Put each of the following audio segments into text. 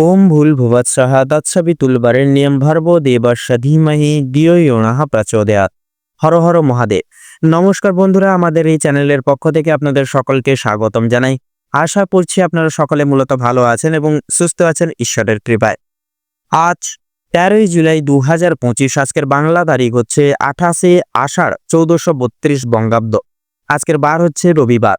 ওম ভুল ভুবৎসহ তৎসবিতুলবরের নিয়ম ভর্ব দেবস্য ধীমহি দিয় ইয়ণাহ প্রচোদয়াৎ হর হর মহাদেব। নমস্কার বন্ধুরা, আমাদের এই চ্যানেলের পক্ষ থেকে আপনাদের সকলকে স্বাগতম জানাই। আশা করছি আপনারা সকলে মূলত ভালো আছেন এবং সুস্থ আছেন ঈশ্বরের কৃপায়। আজ তেরোই জুলাই দু হাজার পঁচিশ, আজকের বাংলা তারিখ হচ্ছে আঠাশে আষাঢ় চৌদ্দশো বত্রিশ বঙ্গাব্দ। আজকের বার হচ্ছে রবিবার।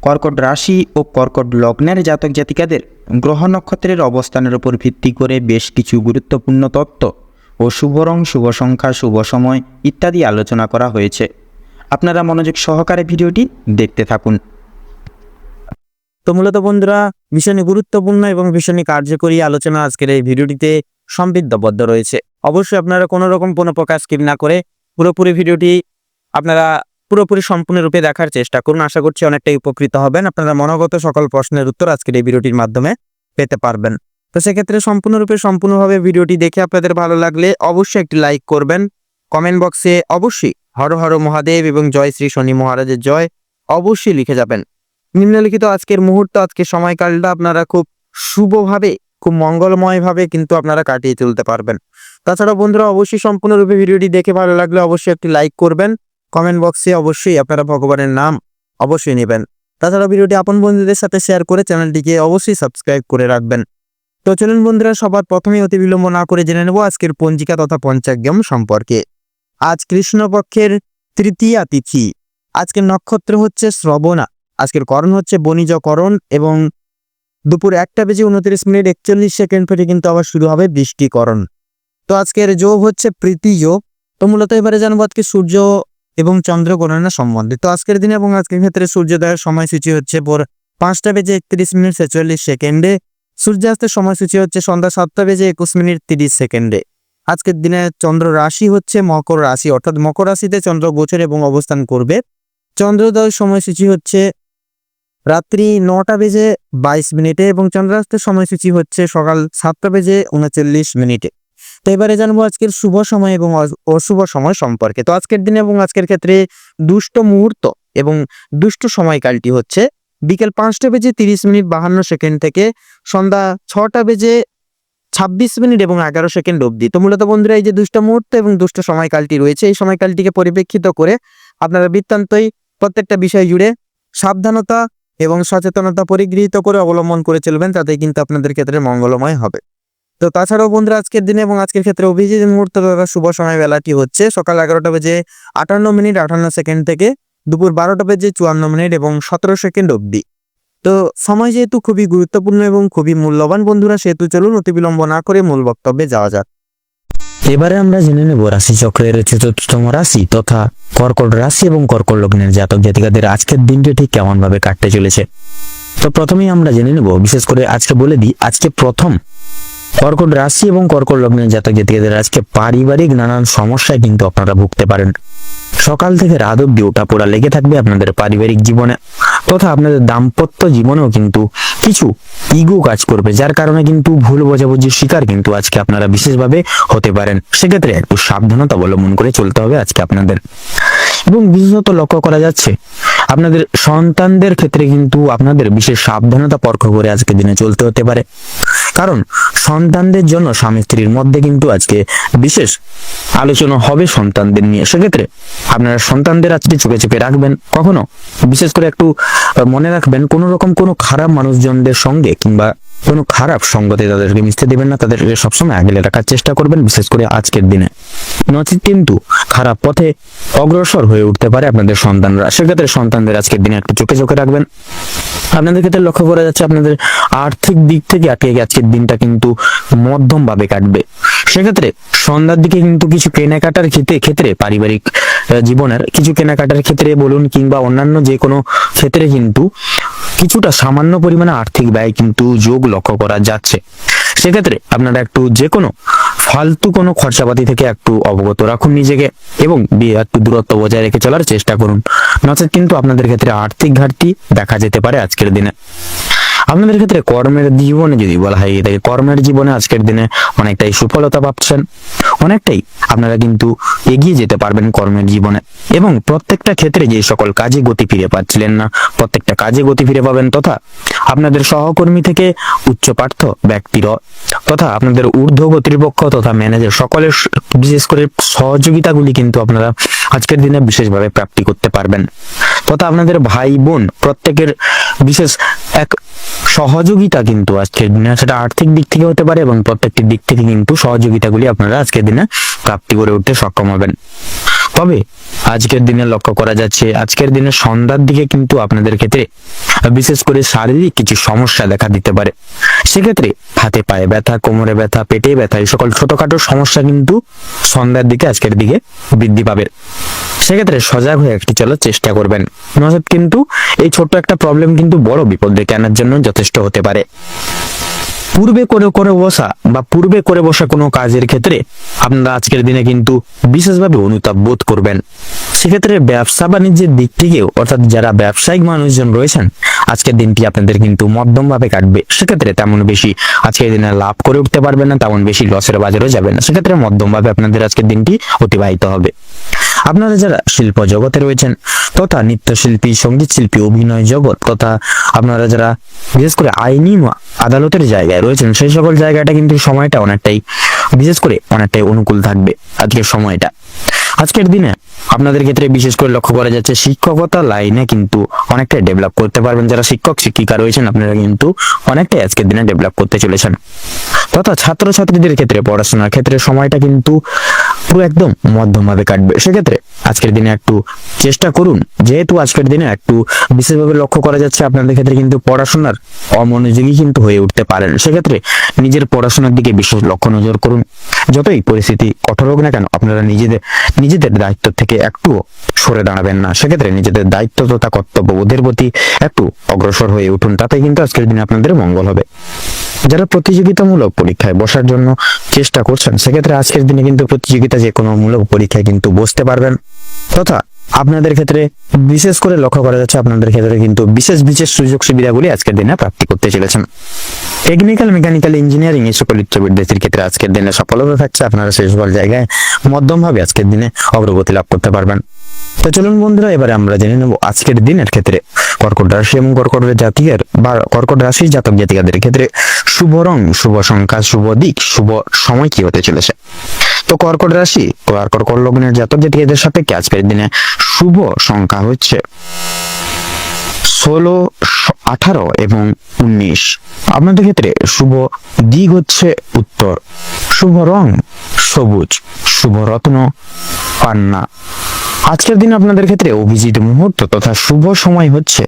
কর্কট রাশি ও কর্কট লগ্নের জাতক জাতিকাদের গ্রহ নক্ষত্রের অবস্থানের উপর ভিত্তি করে বেশ কিছু গুরুত্বপূর্ণ তত্ত্ব ও শুভ রং, শুভ সংখ্যা, শুভ সময় ইত্যাদি আলোচনা করা হয়েছে। আপনারা মনোযোগ সহকারে ভিডিওটি দেখতে থাকুন। তো মূলত বন্ধুরা, ভীষণই গুরুত্বপূর্ণ এবং ভীষণই কার্যকরী আলোচনা আজকের এই ভিডিওটিতে সমৃদ্ধবদ্ধ রয়েছে। অবশ্যই আপনারা কোনো রকম কোনো প্রকার স্কিপ না করে পুরোপুরি ভিডিওটি আপনারা পুরোপুরি সম্পূর্ণরূপে দেখার চেষ্টা করুন। আশা করছি অনেকটাই উপকৃত হবেন। আপনারা মনোগত সকল প্রশ্নের উত্তর আজকের এই ভিডিওটির মাধ্যমে পেতে পারবেন। তো সেক্ষেত্রে সম্পূর্ণরূপে, সম্পূর্ণভাবে ভিডিওটি দেখে আপনাদের ভালো লাগলে অবশ্যই একটি লাইক করবেন। কমেন্ট বক্সে অবশ্যই হর হর মহাদেব এবং জয় শ্রী শনি মহারাজের জয় অবশ্যই লিখে যাবেন। নিম্নলিখিত আজকের মুহূর্ত, আজকের সময়কালটা আপনারা খুব শুভভাবে, খুব মঙ্গলময়ভাবে কিন্তু আপনারা কাটিয়ে তুলতে পারবেন। তাছাড়া বন্ধুরা, অবশ্যই সম্পূর্ণরূপে ভিডিওটি দেখে ভালো লাগলে অবশ্যই একটি লাইক করবেন। কমেন্ট বক্সে অবশ্যই আপনারা ভগবানের নাম অবশ্যই নেবেন। তাছাড়া ভিডিওটি আপন বন্ধুদের সাথে শেয়ার করে চ্যানেলটিকে অবশ্যই সাবস্ক্রাইব করে রাখবেন। তো চলুন বন্ধুরা, সবার প্রথমেই অতি বিলম্ব না করে জেনে নেব আজকের পঞ্জিকা তথা পঞ্চাগ্যম সম্পর্কে। আজ কৃষ্ণপক্ষের তৃতীয়া তিথি। আজকের নক্ষত্র হচ্ছে শ্রবণা। আজকের করণ হচ্ছে বণিজ করণ এবং দুপুর একটা বেজে উনত্রিশ মিনিট একচল্লিশ সেকেন্ড থেকে কিন্তু আবার শুরু হবে বৃষ্টিকরণ। তো আজকের যোগ হচ্ছে প্রীতি যোগ। তো মূলত এবারে জানব আজকে সূর্য এবং চন্দ্র গণনা সম্বন্ধে তো আজকের দিনে এবং আজকের ক্ষেত্রে সূর্যোদয়ের সময়সূচি হচ্ছে ভোর পাঁচটা বেজে একত্রিশ মিনিট ছেচল্লিশ সেকেন্ডে। সূর্যাস্তের সময়সূচি হচ্ছে সন্ধ্যা সাতটা বেজে একুশ মিনিট তিরিশ সেকেন্ডে। আজকের দিনে চন্দ্র রাশি হচ্ছে মকর রাশি, অর্থাৎ মকর রাশিতে চন্দ্র গোচর এবং অবস্থান করবে। চন্দ্রোদয় সময়সূচি হচ্ছে রাত্রি নটা বেজে বাইশ মিনিটে এবং চন্দ্রাস্তের সময়সূচি হচ্ছে সকাল সাতটা বেজে উনচল্লিশ মিনিটে। তো এবারে জানব আজকের শুভ সময় এবং অশুভ সময় সম্পর্কে। তো আজকের দিনে এবং আজকের ক্ষেত্রে দুষ্ট মুহূর্ত এবং দুষ্ট সময়কালটি হচ্ছে বিকেল পাঁচটা বেজে তিরিশ মিনিট বাহান্ন সেকেন্ড থেকে সন্ধ্যা ছটা বেজে ছাব্বিশ মিনিট এবং এগারো সেকেন্ড অবধি। তো মূলত বন্ধুরা, এই যে দুষ্ট মুহূর্ত এবং দুষ্ট সময়কালটি রয়েছে, এই সময়কালটিকে পরিপ্রেক্ষিত করে আপনারা বৃত্তান্তই প্রত্যেকটা বিষয় জুড়ে সাবধানতা এবং সচেতনতা পরিগৃহীত করে অবলম্বন করে চলবেন তাতে কিন্তু আপনাদের ক্ষেত্রে মঙ্গলময় হবে। তো তাছাড়াও বন্ধুরা, আজকের দিনে এবং আজকের ক্ষেত্রে অভিজিৎ মুহূর্ত তথা শুভ সময় বেলাটি হচ্ছে সকাল এগারোটা বেজে আটান্ন মিনিট আটান্ন সেকেন্ড থেকে দুপুর বারোটা বেজে চুয়ান্ন মিনিট এবং সতেরো সেকেন্ড অবধি। তো সময় যেহেতু খুবই গুরুত্বপূর্ণ এবং খুবই মূল্যবান বন্ধুরা, সেহেতু চলুন অতি বিলম্ব না করে মূল বক্তব্যে যাওয়া যাক। এবারে আমরা জেনে নেব রাশি চক্রের চতুর্থতম রাশি তথা কর্কট রাশি এবং কর্কট লগ্নের জাতক জাতিকাদের আজকের দিনটি ঠিক কেমন ভাবে কাটতে চলেছে। তো প্রথমেই আমরা জেনে নেব, বিশেষ করে আজকে বলে দিই, আজকে প্রথম কর্কট রাশি এবং কর্কট লগ্নের জাতক জাতিকাদের আজকে পারিবারিক নানান সমস্যায় কিন্তু আপনারা ভুগতে পারেন। সকাল থেকে রাত অব্দি ওটা পোড়া লেগে থাকবে আপনাদের পারিবারিক জীবনে তথা আপনাদের দাম্পত্য জীবনেও কিন্তু কিছু ইগো কাজ করবে, যার কারণে কিন্তু ভুল বোঝাবুঝির শিকার কিন্তু আজকে আপনারা বিশেষভাবে হতে পারেন। সেক্ষেত্রে একটু সাবধানতা অবলম্বন করে চলতে হবে আজকে আপনাদের। এবং বিশেষত লক্ষ্য করা যাচ্ছে, আপনাদের সন্তানদের ক্ষেত্রে কিন্তু আপনাদের বিশেষ সাবধানতা পরখ করে আজকে দিনে চলতে হতে পারে। কারণ সন্তানদের জন্য স্বামী স্ত্রীর মধ্যে কিন্তু আজকে বিশেষ আলোচনা হবে সন্তানদের নিয়ে। সেক্ষেত্রে আপনারা সন্তানদের আজকে চোখে চোখে রাখবেন কখনো? বিশেষ করে একটু মনে রাখবেন, কোনো রকম কোনো খারাপ মানুষজনদের সঙ্গে কিংবা কোনো খারাপ সঙ্গতে তাদেরকে মিশতে দেবেন না তাদেরকে সবসময় আগলে রাখার চেষ্টা করবেন, বিশেষ করে আজকের দিনে। নচিত কিন্তু খারাপ পথে অগ্রসর হয়ে উঠতে পারে আপনাদের সন্তানরা। সেক্ষেত্রে সন্তানদের আজকের দিনে একটু চোখে চোখে রাখবেন। আপনাদের ক্ষেত্রে লক্ষ্য করা যাচ্ছে আপনাদের আর্থিক দিক থেকে আটকে আজকের দিনটা কিন্তু মধ্যম ভাবে কাটবে। সেক্ষেত্রে সন্ধ্যার দিকে কিন্তু কিছু কেনাকাটার ক্ষেত্রে ক্ষেত্রে পারিবারিক জীবনের কিছু কেনাকাটার ক্ষেত্রে বলুন কিংবা অন্যান্য যে কোনো ক্ষেত্রে কিন্তু কিছুটা সামান্য পরিমাণে আর্থিক ব্যয় কিন্তু যোগ লক্ষ্য করা যাচ্ছে। সেক্ষেত্রে আপনারা একটু যে কোনো ফালতু কোনো খরচাপাতি থেকে একটু অবগত রাখুন নিজেকে এবং একটু দূরত্ব বজায় রেখে চলার চেষ্টা করুন। নচেত কিন্তু আপনাদের ক্ষেত্রে আর্থিক ঘাটতি দেখা যেতে পারে আজকের দিনে। আপনাদের ক্ষেত্রে কর্মের জীবনে যদি বলা হয় তাই কর্মের জীবনে আজকের দিনে অনেকটাই সফলতা পাচ্ছেন। অনেকটাই আপনারা কিন্তু এগিয়ে যেতে পারবেন কর্মের জীবনে। এবং প্রত্যেকটা ক্ষেত্রে যে সকল কাজে গতি ফিরে পাচ্ছিলেন না, প্রত্যেকটা কাজে গতি ফিরে পাবেন তথা আপনাদের সহকর্মী থেকে উচ্চ পার্থ ব্যক্তির তথা আপনাদের ঊর্ধ্ব কর্তৃপক্ষ তথা ম্যানেজার সকলের বিশেষ করে সহযোগিতাগুলি কিন্তু আপনারা আজকের দিনে বিশেষভাবে প্রাপ্তি করতে পারবেন। তথা আপনাদের ভাই বোন প্রত্যেকের বিশেষ এক সহযোগিতা কিন্তু আজকের দিনে, সেটা আর্থিক দিক থেকে হতে পারে এবং প্রত্যেকটি দিক থেকে কিন্তু সহযোগিতাগুলি আপনারা আজকের দিনে প্রাপ্তি করে উঠতে সক্ষম হবেন। তবে আজকের দিনে লক্ষ্য করা যাচ্ছে, আজকের দিনে সন্ধ্যার দিকে কিন্তু আপনাদের ক্ষেত্রে বিশেষ করে শারীরিক কিছু সমস্যা দেখা দিতে পারে। সেক্ষেত্রে হাতে পায়ে ব্যথা, কোমরে ব্যথা, পেটে ব্যথা, এই সকল ছোটখাটো সমস্যা কিন্তু সন্ধ্যার দিকে, আজকের দিকে বৃদ্ধি পাবে। সেক্ষেত্রে সজাগ হয়ে একটি চলার চেষ্টা করবেন। নচেত কিন্তু এই ছোট্ট একটা প্রবলেম কিন্তু বড় বিপদ ডেকে আনার জন্য যথেষ্ট হতে পারে। পূর্বে করে করে বসা বা পূর্বে করে বসা কোনো কাজের ক্ষেত্রে আপনারা আজকের দিনে কিন্তু বিশেষভাবে অনুতাপ বোধ করবেন। সেক্ষেত্রে ব্যবসা বাণিজ্যের দিক থেকেও, অর্থাৎ যারা ব্যবসায়িক মানুষজন রয়েছেন, আজকের দিনটি আপনাদের কিন্তু মধ্যম ভাবে কাটবে। সেক্ষেত্রে তেমন বেশি আজকের দিনে লাভ করে উঠতে পারবেন না, তেমন বেশি লসের বাজারও যাবেন না। সেক্ষেত্রে মধ্যম ভাবে আপনাদের আজকের দিনটি অতিবাহিত হবে। আপনারা যারা শিল্প জগতে রয়েছেন, তথা নৃত্যশিল্পী সংগীত শিল্পী অভিনয় জগৎ, তথা আপনারা যারা বিশেষ করে আইনি আদালতের জায়গায় রয়েছেন সেই সকল জায়গাটা কিন্তু সময়টা অনেকটাই, বিশেষ করে অনেকটাই অনুকূল থাকবে আজকের সময়টা। আজকের দিনে আপনাদের ক্ষেত্রে বিশেষ করে লক্ষ্য করা যাচ্ছে, শিক্ষকতা লাইনে কিন্তু অনেকটাই ডেভেলপ করতে পারবেন। যারা শিক্ষক, শিক্ষিকা রয়েছেন, আপনারা কিন্তু অনেকটাই আজকের দিনে ডেভেলপ করতে চলেছেন। তথা ছাত্রছাত্রীদের ক্ষেত্রে, পড়াশোনার ক্ষেত্রে সময়টা কিন্তু পুরো একদম মধ্যমভাবে কাটবে। সেক্ষেত্রে আজকের দিনে একটু চেষ্টা করুন, যেহেতু আজকের দিনে একটু বিশেষভাবে লক্ষ্য করা যাচ্ছে আপনাদের ক্ষেত্রে কিন্তু পড়াশোনার অমনোযোগী কিন্তু হয়ে উঠতে পারেন। সেক্ষেত্রে নিজের পড়াশোনার দিকে বিশেষ লক্ষ্য নজর করুন। যতই পরিস্থিতি কঠোর হোক না কেন, আপনারা নিজেদের নিজেদের দায়িত্ব থেকে একটু সরে দাঁড়াবেন না। সেক্ষেত্রে নিজেদের দায়িত্ব তথা কর্তব্য ওদের প্রতি একটু অগ্রসর হয়ে উঠুন। তাতে কিন্তু আজকের দিনে আপনাদের মঙ্গল হবে। যারা প্রতিযোগিতামূলক পরীক্ষায় বসার জন্য চেষ্টা করছেন, সেক্ষেত্রে আজকের দিনে কিন্তু প্রতিযোগিতা যে কোনো মূলক পরীক্ষায় কিন্তু বসতে পারবেন। তথা আপনাদের ক্ষেত্রে বিশেষ করে লক্ষ্য করা যাচ্ছে, আপনাদের ক্ষেত্রে কিন্তু বিশেষ বিশেষ সুযোগ সুবিধাগুলি আজকের দিনে প্রাপ্তি করতে চলেছেন। টেকনিক্যাল, মেকানিক্যাল, ইঞ্জিনিয়ারিং এই সকল উচ্চবিদ্যার্থীর ক্ষেত্রে আজকের দিনে সফলতা থাকছে। আপনারা সেই সকল জায়গায় মধ্যমভাবে আজকের দিনে অগ্রগতি লাভ করতে পারবেন। তো চলুন বন্ধুরা, এবারে আমরা জেনে নেব আজকের দিনের ক্ষেত্রে কর্কট রাশি এবং কর্কট জাতীয়ের বা কর্কট রাশির জাতক জাতিকাদের ক্ষেত্রে শুভ রং, শুভ সংখ্যা, শুভ দিক, শুভ সময় কি হতে চলেছে? তো কর্কট রাশি কর্কট লগ্নের জাতক জাতিকাদের সাপেক্ষে আজকের দিনে শুভ সংখ্যা হচ্ছে? ষোলো, আঠারো এবং উনিশ। আপনাদের ক্ষেত্রে শুভ দিক হচ্ছে উত্তর। শুভ রং সবুজ, শুভ রত্ন পান্না। আজকের দিন আপনাদের ক্ষেত্রে অভিজিৎ মুহূর্ত তথা শুভ সময় হচ্ছে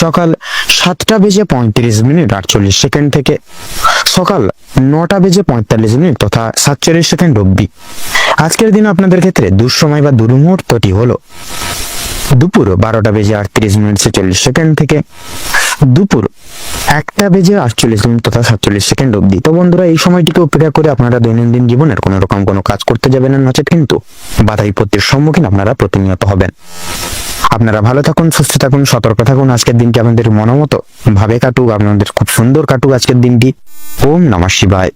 সকাল সাতটা বেজে পঁয়ত্রিশ মিনিট আটচল্লিশ সেকেন্ড থেকে সকাল নটা বেজে পঁয়তাল্লিশ মিনিট তথা সাতচল্লিশ সেকেন্ড অব্দি আজকের দিন আপনাদের ক্ষেত্রে দুঃসময় বা দুর্মুহূর্তটি হলো দুপুর বারোটা বেজে আটত্রিশ মিনিট ছেচল্লিশ সেকেন্ড থেকে দুপুর একটা বেজে আটচল্লিশ মিনিট তথা সাতচল্লিশ সেকেন্ড অবধি। তো বন্ধুরা, এই সময়টিকে উপেক্ষা করে আপনারা দৈনন্দিন জীবনের কোনো রকম কোনো কাজ করতে যাবেন না, নচেত কিন্তু বাধা বিপত্তির সম্মুখীন আপনারা প্রতিনিয়ত হবেন। আপনারা ভালো থাকুন, সুস্থ থাকুন, সতর্ক থাকুন। আজকের দিনটি আপনাদের মনোমতো ভাবে কাটুক। আপনাদের খুব সুন্দর কাটুক আজকের দিনটি। ওম নমঃ শিবায়।